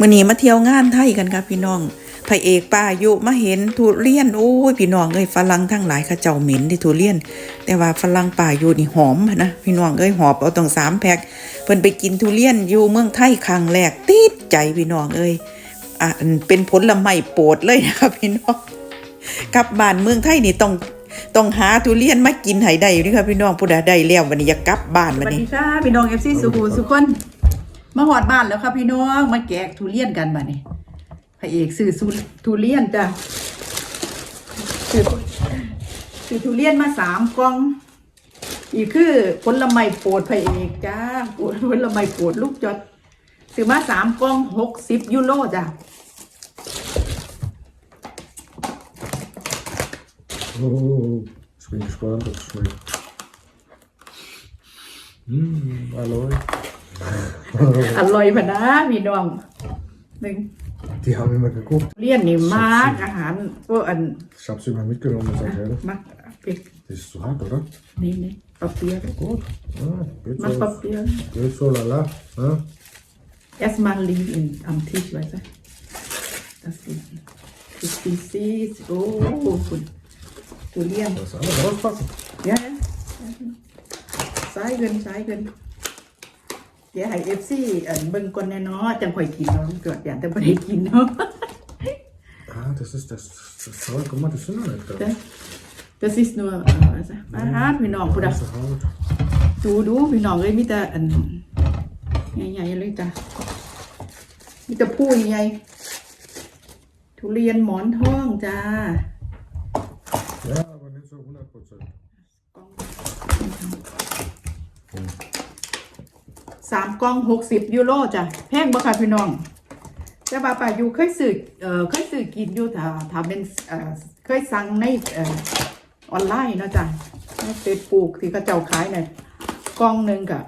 มื่อนี้มาเที่ยวงานไทยกันครับพี่น้องพระเอกป้ายุมาเห็นทุเรียนโอ้ยพี่น้องเอ้ยฝรั่งทั้งหลายขาเจ้าเหม็นที่ทุเรียน แต่ว่าฝรั่งป่ายุนี่หอมนะพี่น้องเอ้ยหอบเอาตั้งสามแพ็คเพิ่นไปกินทุเรียนอยู่เมืองไทยครั้งแรกติดใจพี่น้องเอ้ยอะเป็นผลไม้โปรดเลยนะครับพี่น้องกลับบ้านเมืองไทยนี่ต้องต้องหาทุเรียนมากินให้ได้อยู่ด้อครับพี่น้องผู้ใดได้แล้ววันนี้อยากกลับบ้านวันวัสนี้ดีค่ะพี่น้องเอฟซีสุขุมสุขคน มาหอดบ้านแล้วค่ะพี่น้องมาแกะทุเรียนกันบ้านี้พระเอกซื้อสุทุเรียนจ้ะซื้อซื้อทุเรียนมาสามกล่อง อีกคือผลไม้โปรดพระเอกจ้าผลไม้โปรดลูกจดซื้อมาสามกล่องหกสิบยูโรจ้ะ Oh, ich bin gespannt, ob es schmeckt. Mmh, Aloy. อร่อย พะนะพี่น้องหนึ่ง Die haben immer geguckt. ทุเรียนนี่มากอาหารพวกอัน Ich habe sie mal mitgenommen, sag ehrlich. มักเป็ด Das ist zu hart, oder? นี่นี่ปลาเปียก Gut. Ah, geht มักปลา so, เปียก geht so lala. Ah, Erstmal liegen in, am Tisch, weißt du? Das ist Crispy Seeds. Oh, gut. Tulieren. das alles auspacken. Ja, ja. Zeigen, zeigen. เดี๋ยวให้เอฟซีเบิ่งก่อนแน่เนาะจังค่อยกินเนาะเกิดอย่างแต่บ่ได้กินเนาะ Ah, das ist das, das Zeug. Guck mal, das sind noch nicht da. Das, das ist nur เอ่อว่าซะอาหารพี่น้องพุ่นน่ะ Ganze Haut. ดูดูพี่น้องเอ้ยมีแต่อันใหญ่ๆเลยจ้ะมีแต่ผู้ใหญ่ๆทุเรียนหมอนทองจ้า Ja, aber nicht so 100 Prozent. สามกล่องหกสิบยูโรจ้ะแพงบ่ค่ะพี่น้องแต่ว่าป่าอยู่เคยซื้อเอ่อเคยซื้อกินอยู่ถ้าถ้าเป็นเอ่อเคยสั่งในเอ่อออนไลน์เนาะจ้ะในเฟซบุ๊กที่เขาเจ้าขายเนี่ยกล่องหนึ่งกับ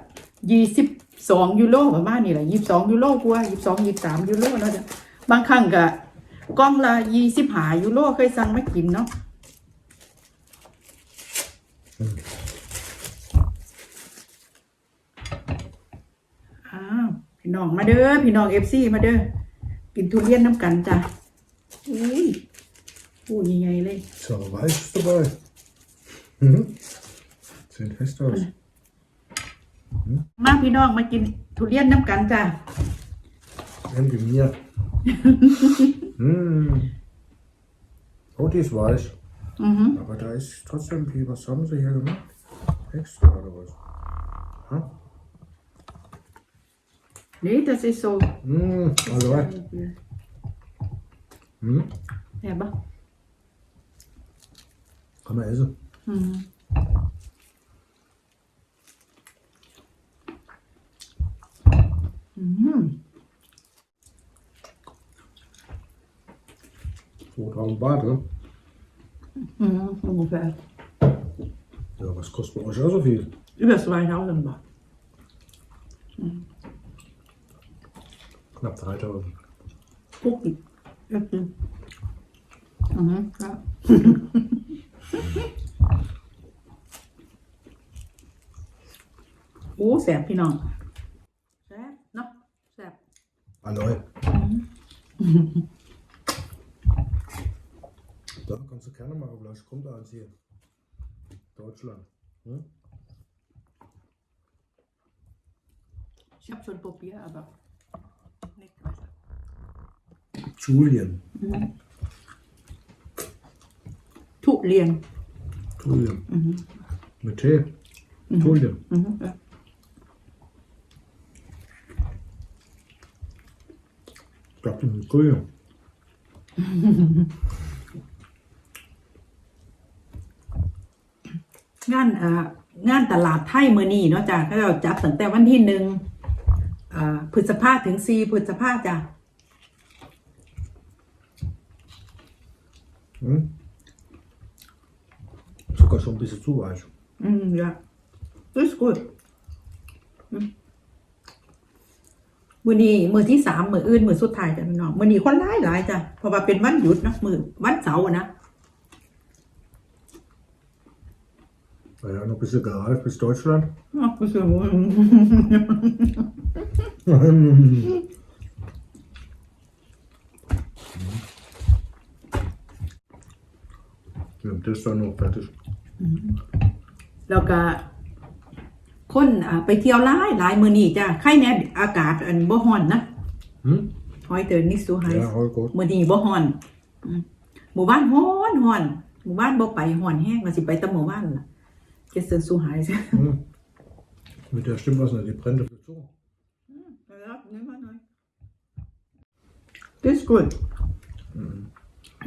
ยี่สิบสองยูโรประมาณนี้แหละยี่สิบสองยูโรกว่ายี่สิบสองยี่สิบสามยูโรเนาะจ้ะบางครั้งก็กล่องละยี่สิบห้ายูโรเคยสั่งมากินเนาะ อ้าวพี่ น้องมาเด้อพี่น้องเอฟซีมาเด้อกินทุเรียนน้ำกันจ้ะอุ้ยพูดยังไงเลย So, Weiß ist dabei. Mhm. Sieht fest aus. มาพี่น้องมากินทุเรียนน้ำกันจ้ะ Nimm die mir. mm. Oh, die ist weich. อือหือ Aber da ist trotzdem viel. Was haben sie hier gemacht? Extra oder was? Ha? นี่จะสิโซ Mm, also, mm. แอบปะ Kann man essen. อืมอืม2000 Baht, ne? อืมโอ้แฟ Ja, was kostet bei euch auch so viel? über 2000บาท Knapp 3000. กุ๊กอีกเอฟซีอือหือครับ โอ้แสบพี่น้องแสบเนาะแสบ Aloy. Da kannst du gerne mal, vielleicht kommt da eins hier. Deutschland. Hm? Ich habe schon probiert, aber Julien. ทุเรียน Julien. Mit Tee. Julien. อือหือเออ Ich glaube, die sind grün. งานอ่างานตลาดไทยมือนี้เนาะจ้ะเขาเราจับตั้งแต่วันที่หนึ่งอ่าพฤษภาถึงสี่พฤษภาจ้ะ Hm? Sogar schon ein bisschen zu weich. อืมja das ist gut อืมมือนี้มือที่สามมืออื่นมือสุดท้ายจ้ะพี่น้องมือนี้คนร้ายหลายจ้ะเพราะว่าเป็นวันหยุดเนาะมือวันเสาร์อะนะ Naja, noch ein bisschen gereift bis Deutschland. อ๋อคือ just don't know if แล้วก็คนไปเที่ยวหลายหลายมื้อนี่จ้ะใครแน่อากาศอันบ่ร้อนนะ hmm? หอยเตือนนิสูไฮเมื้อนี่บ่ร้อนหมู่บ้านร้อนร้อนหมู่บ้านบ่ไปร้อนแห้งมาสิไปแต่หมู่บ้านล่ะเกษตรสูไฮ Hm. mit der stimmt was nicht die ะสู้ This good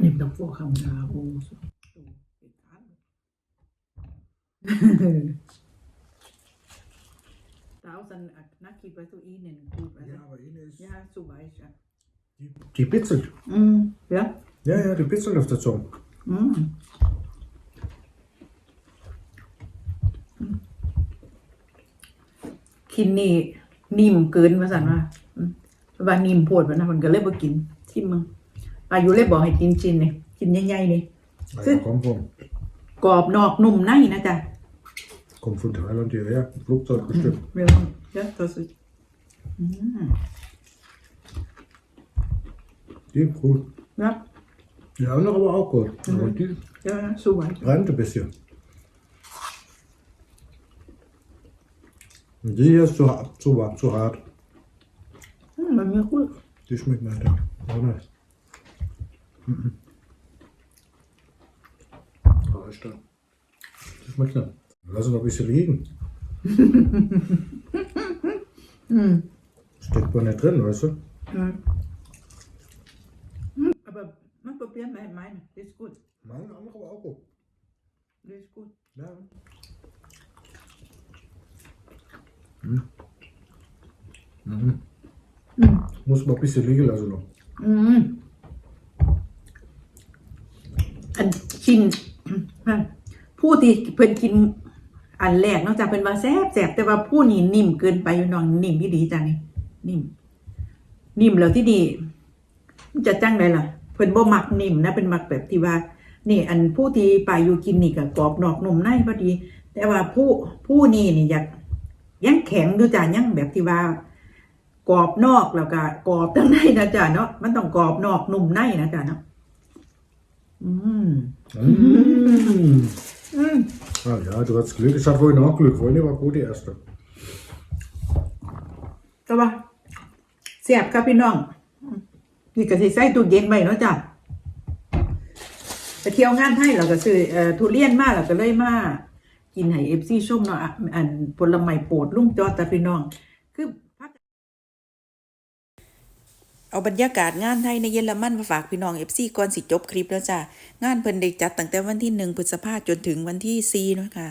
นี่ต้องพวกคำ 1000 Knacki, weißt du, ihnen gut. Also, Ja, aber Ine ist. ja, so weiß ja. Die bitzelt. Mm, ja. Ja, ja, die bitzelt auf der Zunge. Mm. k i n นี่นิ่มเกินมาสั่นว่าอืมว่านิ่มโพดมันนะมันก็เลยบ่กินที่มึงอายุเลยบอกให้กินชิ้นนี่กินใหญ่ๆนี่ Ja, komm, komm. กรอบนอกนุ่มในนะจ๊ะ kommt von Thailand hierher. Flugzeug bestimmt. เรื่องเยอะตัวสุดอืม Die gut. นะ Die andere aber auch gut. Aber die เยอะนะสวย brennt ein bisschen. Und die hier ist zu, zu, zu hart. อืมมันมีคุย Die schmeckt mir da. Auch nicht. Mhm. Aber ist da. Die schmeckt nicht. Lass es noch ein bisschen liegen. Steckt man nicht drin, weißt du? อืมอืมแบบมันเปลี่ยนไหมไหม this good Meine andere aber auch gut. this good Ja. Mhm. Mhm. อืม Muss mal ein bisschen liegen lassen noch. อืมอันชินผู้ที่เพิ่นกิน อันแรกนอกจากเป็นว่าแซ่บแซ่บแต่ว่าผู้นี้นิ่มเกินไปอยู่น้องนิ่มพี่ดีจังนี่นิ่ม นิ่มแล้วที่ดีมันจะจังไดล่ะเพิ่นบ่มักนิ่มนะเป็นมักแบบที่ว่า นี่ อันผู้ที่ไปอยู่กินนี่ก็กรอบนอกนุ่มในพอดี แต่ว่าผู้ผู้นี้นี่อยากยังแข็งอยู่จ้ะยังแบบที่ว่ากรอบนอกแล้วก็กรอบทั้งในนะจ๊ะเนาะมันต้องกรอบนอกนุ่มในนะจ๊ะเนาะอืมอืม Ah, ja, du hast Glück. Ich hatte vorhin auch Glück. Vorhin war gut die erste. ก็ว่าเสียบครับพี่น้อง นี่ก็สิใส่ตู้เย็นไว้เนาะจ้ะไปเที่ยวงานไทยเราก็ซื้อเอ่อทุเรียนมาเราก็เลยมากินให้เอฟซีชมเนาะอะอันผลไม้โปรดลุงจอต่พี่น้อง คือ เอาบรรยากาศงานไทยในเยอรมันมาฝากพี่น้อง FC ก่อนสิจบคลิปแล้วจ้ะ งานเพิ่นได้จัดตั้งแต่วันที่1พฤษภาจนถึงวันที่4เนาะค่ะ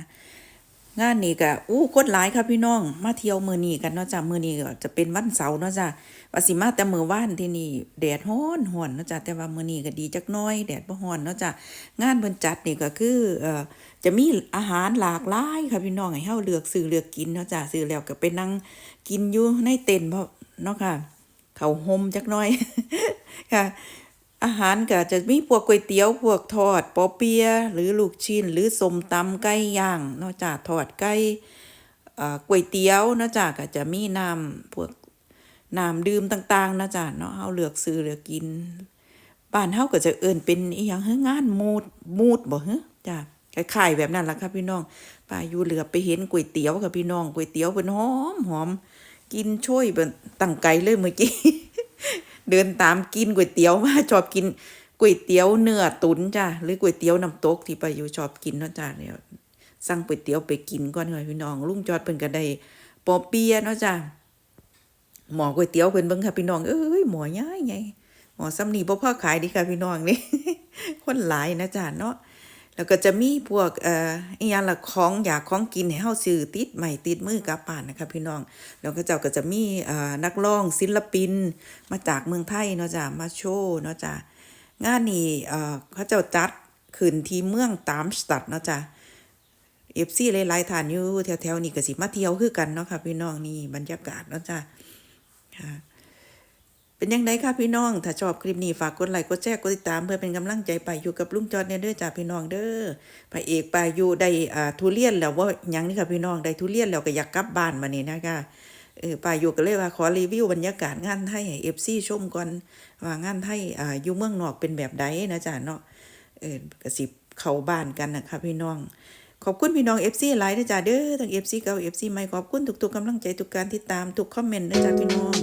งานนี้ก็อู้คนหลายค่ะพี่น้อง มาเที่ยวมื้อนี้กันเนาะจ้ะมื้อนี้ก็จะเป็นวันเสาร์เนาะจ้ะว่าสิมาแต่มื้อวานที่นี่แดดร้อนร้อนเนาะจ้ะแต่ว่ามื้อนี้ก็ดีจักน้อยแดดบ่ร้อนเนาะจ้ะงานเพิ่นจัดนี่ก็คือเอ่อจะมีอาหารหลากหลายค่ะพี่น้องให้เฮาเลือกซื้อเลือกกินเนาะจ้ะซื้อแล้วก็ไปนั่งกินอยู่ในเต็นท์เพราะเนาะค่ะ เขาห่มจักน้อยค่ะ อาหารก็จะมีพวกก๋วยเตี๋ยวพวกทอดปอเปียะหรือลูกชิ้นหรือสมตำไก่ย่างนอกจากทอดไก่อ่อก๋วยเตี๋ยวนอกจากก็จะมีน้ำพวกน้ำดื่มต่างๆนะจ๊ะเนาะเฮาเลือกซื้อเลือกกินบ้านเฮาก็จะเอิ้นเป็นอีหยังเฮ้งานมูดมูดบ่เฮ้จ้ะคล้ายๆแบบนั้นล่ะครับพี่น้องป้าอยู่เหลือไปเห็นก๋วยเตี๋ยวค่ะพี่น้องก๋วยเตี๋ยวเพิ่นหอมหอม กินช่วยเบิ่นตั้งไกลเลยเมื่อกี้ เดินตามกินก๋วยเตี๋ยวมาชอบกินก๋วยเตี๋ยวเนื้อตุ๋นจ้ะหรือก๋วยเตี๋ยวน้ำตกที่ไปอยู่ชอบกินเนาะจ้ะเนี่ยสั่งก๋วยเตี๋ยวไปกินก่อนค่ะพี่น้องลุงจอดเพิ่นก็ได้ปอเปียเนาะจ้ะหมอก๋วยเตี๋ยวเพิ่นเบิ่งค่ะพี่น้องเอ้ยหมอใหญ่ใหญ่หมอซ้ำนี่บ่พ่อขายดีค่ะพี่น้องนี่คนหลายนะจ้ะเนาะ แล้วก็จะมีพวกเอ่ออีหยังละของอยากของกินให้เฮาซื้อติดใหม่ติดมือกลับบ้านนะคะพี่น้อง แล้วก็เจ้าก็จะมีเอ่อนักร้องศิลปิน มาจากเมืองไทยเนาะจ้ะมาโชว์เนาะจ้ะงานนี้เอ่อเขาเจ้าจัดขึ้นที่เมืองตามสตัดเนาะจ้ะ FC หลายๆท่านอยู่แถวๆนี้ก็สิมาเที่ยวคือกันเนาะค่ะพี่น้องนี่บรรยากาศเนาะจ้ะค่ะ เป็นยังไงคะพี่น้อง ถ้าชอบคลิปนี้ฝากกดไลค์กดแชร์กดติดตามเพื่อเป็นกำลังใจไปอยู่กับลุงจอดเนี่ยเด้อจ้าพี่น้องเด้อพระเอกไปอยู่ได้อ่าทุเรียนแล้วว่ายังนี่ค่ะพี่น้องได้ทุเรียนแล้วก็อยากกลับบ้านมานี่นะคะเออไปอยู่ก็เลยว่าขอรีวิวบรรยากาศงานไทยให้ FC ชมก่อนว่างานไทยอ่าอยู่เมืองนอกเป็นแบบใดนะจ้าเนาะเออก็สิบเข้าบ้านกันนะคะพี่น้อง ขอบคุณพี่น้อง FC หลายนะจ๊ะเด้อทั้ง FC เก่า FC ใหม่ขอบคุณทุกๆกำลังใจทุกการติดตามทุกคอมเมนต์นะจ๊ะพี่น้อง